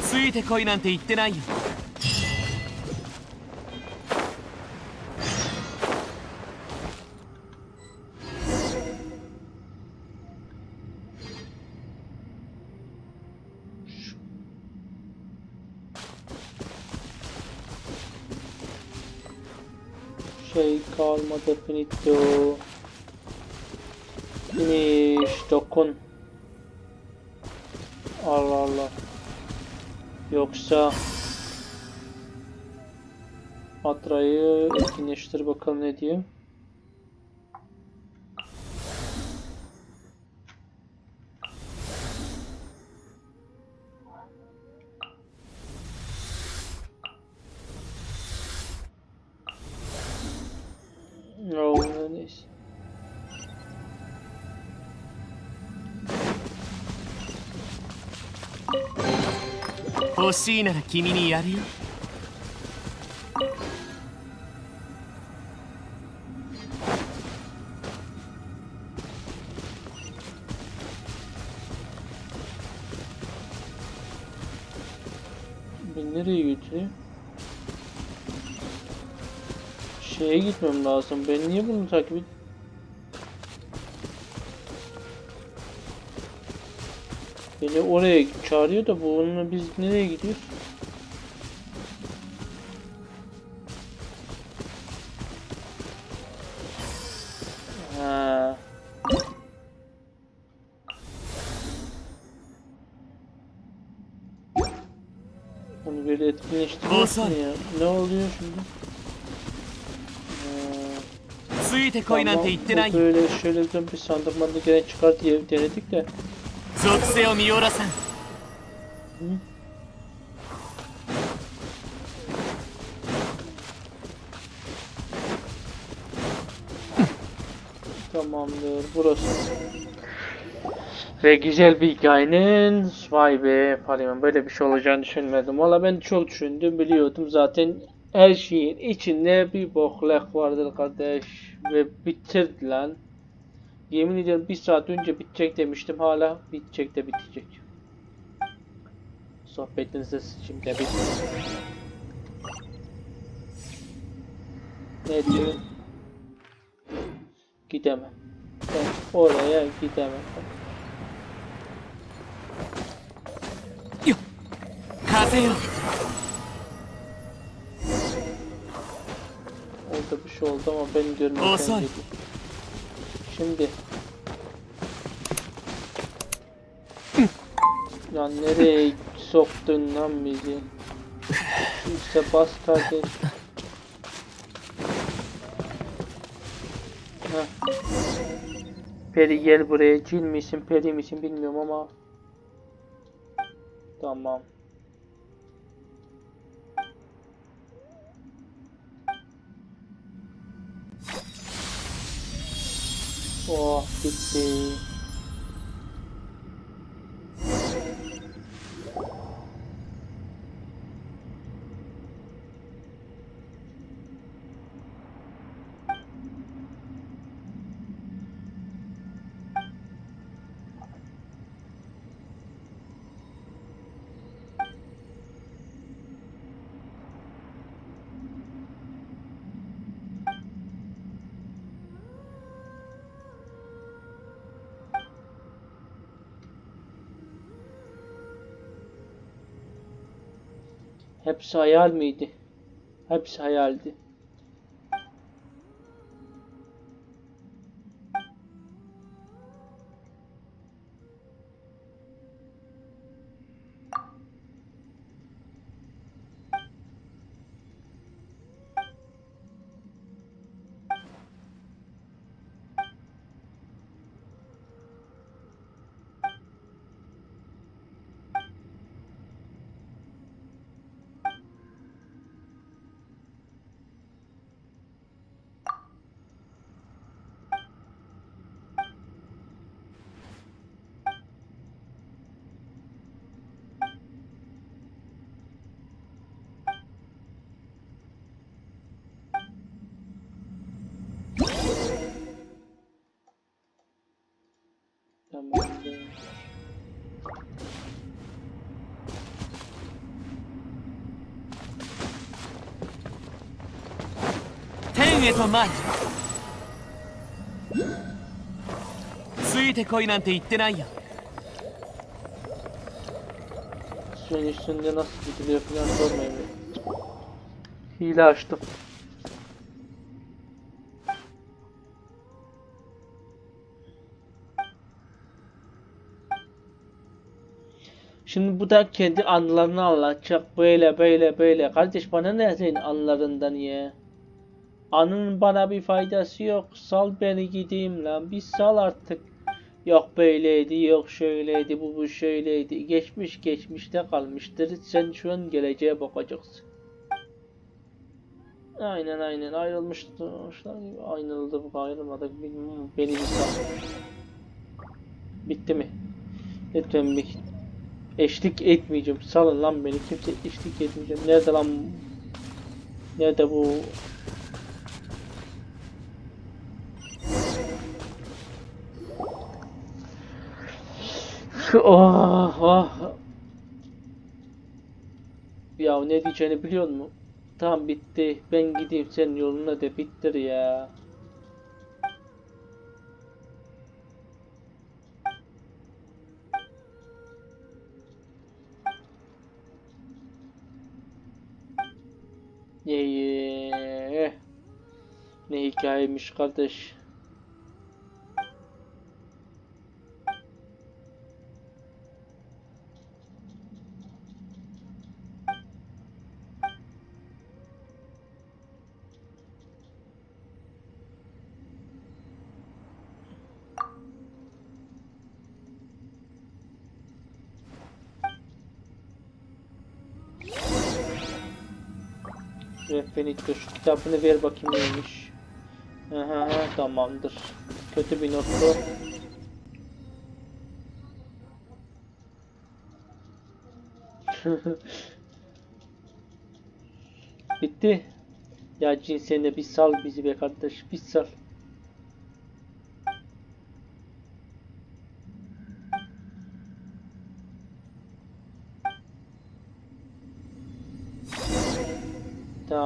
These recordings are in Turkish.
ついてこいなんて言ってないよ。Şey kalmadı finito. Finish dokun. Allah Allah. Yoksa Atra'yı etkinleştir bakalım ne diyor. 欲しいなら君にやるよ Beni nereye götürüyor? Şeye gitmem lazım. Ben niye bunu takip et? Beni oraya çağırıyor da bu onunla biz nereye gidiyoruz? Ha. Onu böyle etkinleştiriyorsun Olsun. ya. Ne oluyor şimdi? Ha. ついてこいなんて言ってない bu よ böyle şöyle bir sandık mandık gene çıkar diye denedik de. 属性を見下ろさん Tamamdır burası. Ve güzel bir hikayenin vay be Parimen böyle bir şey olacağını düşünmedim. Valla ben çok düşündüm biliyordum zaten her şeyin içinde bir bokluk vardır kardeş ve bitirdi lan. Yemin ediyorum bir saat önce bitecek demiştim hala bitecek de bitecek. Sohbetinize şimdi bitti. Ne diyor? Gidemem. Ben oraya gidemem. 風よ Orada bir şey oldu ama ben görmedim. Şimdi. Lan nereye soktun lan bizi? İşte bas kardeş. Heh. Peri gel buraya. Cin misin, peri misin bilmiyorum ama. Tamam. Oh bitti. Hepsi hayal miydi? Hepsi hayaldi. 天いてこいなんて言ってないよ一瞬で一瞬でなす。ぎてよくなると思ヒーラーしと Şimdi bu da kendi anılarını anlatacak. Böyle böyle böyle. Kardeş bana ne senin anılarından ya? Anının bana bir faydası yok. Sal beni gideyim lan. Bir sal artık. Yok böyleydi, yok şöyleydi, bu bu şöyleydi. Geçmiş geçmişte kalmıştır. Sen şu an geleceğe bakacaksın. Aynen aynen ayrılmışlar gibi ayrıldık ayrılmadık bilmem beni bir sal. Bitti mi? Lütfen bir eşlik etmeyeceğim. Salın lan beni kimse eşlik etmeyeceğim. Nerede lan? Nerede bu? Oh, oh. Ya ne diyeceğini biliyor musun? Tamam bitti. Ben gideyim senin yoluna de bittir ya. Ye Ne hikayemiş kardeş. Rehberlik şu kitabını ver bakayım neymiş. Aha, tamamdır. Kötü bir nottu. Bitti. Ya cin sen de bir sal bizi be kardeş. Bir sal.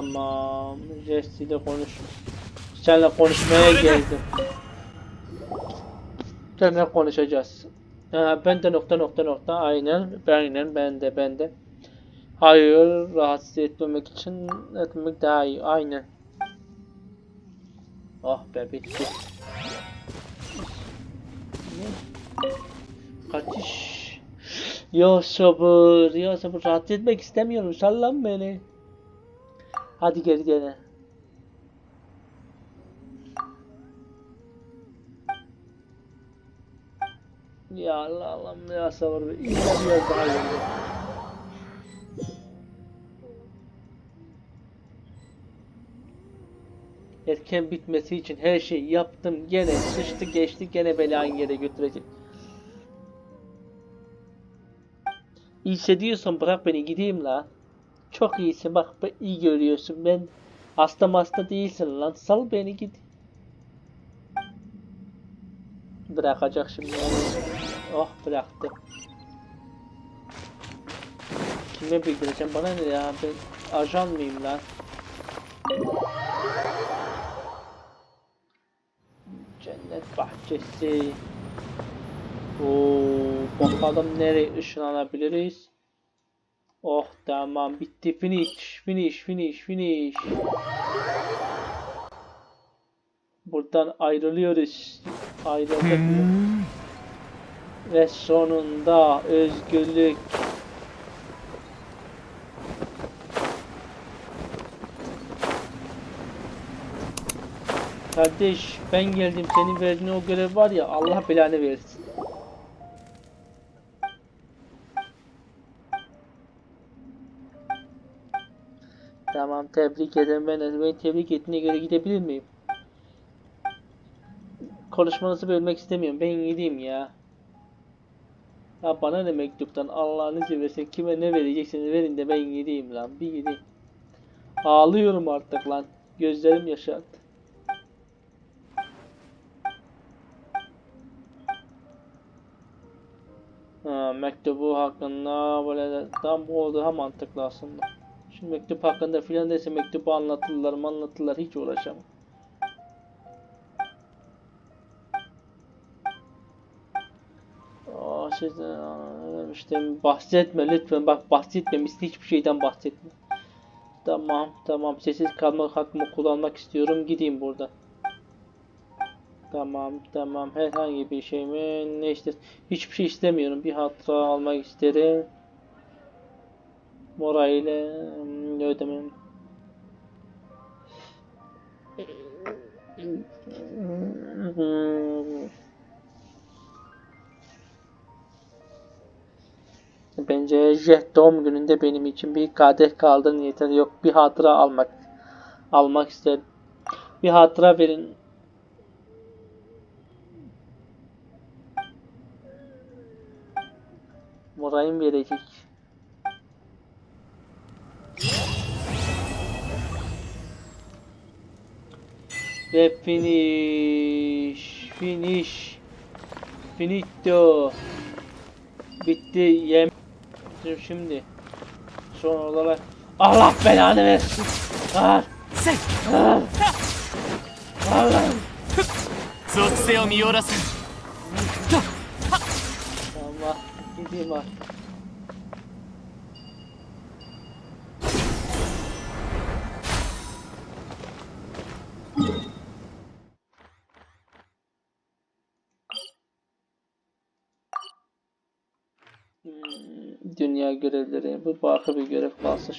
Tamam. Jesse ile konuş. Seninle konuşmaya geldim. Seninle konuşacağız. Ha, ben de nokta nokta nokta. Aynen. Aynen. Ben de ben de. Hayır. Rahatsız etmemek için etmemek daha iyi. Aynen. Oh be bitti. Kaçış. Ya sabır. Ya sabır. Rahatsız etmek istemiyorum. Sallan beni. Hadi geri gene. Ya Allah Allah'ım ya sabır be. İlla biraz daha iyi. Erken bitmesi için her şeyi yaptım. Gene sıçtı geçti gene belayı yere götürecek. İyi hissediyorsan bırak beni gideyim la. Çok iyisin bak iyi görüyorsun. Ben hasta hasta değilsin lan. Sal beni git. Bırakacak şimdi. Oh bıraktı. Kime bildireceğim? Bana ne ya? Ben ajan mıyım lan? Cennet bahçesi. Oo, bakalım nereye ışınlanabiliriz? Oh tamam bitti finish finish finish finish. Buradan ayrılıyoruz. Ayrıldık mı? Ve sonunda özgürlük. Kardeş ben geldim senin verdiğin o görev var ya Allah belanı versin. Tamam tebrik ederim ben de tebrik ettiğine göre gidebilir miyim? Konuşmanızı bölmek istemiyorum ben gideyim ya. Ya bana ne mektuptan Allah'ını seversen kime ne vereceksiniz verin de ben gideyim lan bir gideyim. Ağlıyorum artık lan gözlerim yaşardı. mektubu hakkında böyle tam bu daha mantıklı aslında. Şimdi mektup hakkında filan dese mektubu anlatırlar mı anlatırlar hiç uğraşamam. Aa, aa, işte bahsetme lütfen bak bahsetmemişsin hiçbir şeyden bahsetme. Tamam tamam sessiz kalmak hakkımı kullanmak istiyorum gideyim buradan. Tamam tamam herhangi bir şey mi ne işte hiçbir şey istemiyorum bir hatıra almak isterim. Mora ile hmm, ödemem. Bence Jet doğum gününde benim için bir kadeh kaldırın yeter. Yok bir hatıra almak almak isterim. Bir hatıra verin. Morayım verecek. Ve finish. Finish. Finito. Bitti. Yem. Şimdi. Son olarak. Allah belanı versin. Ah. Ah. Allah. Zotse o miyorasın. Allah. Gideyim artık. Dünya görevleri. Bu başka bir görev kalsın.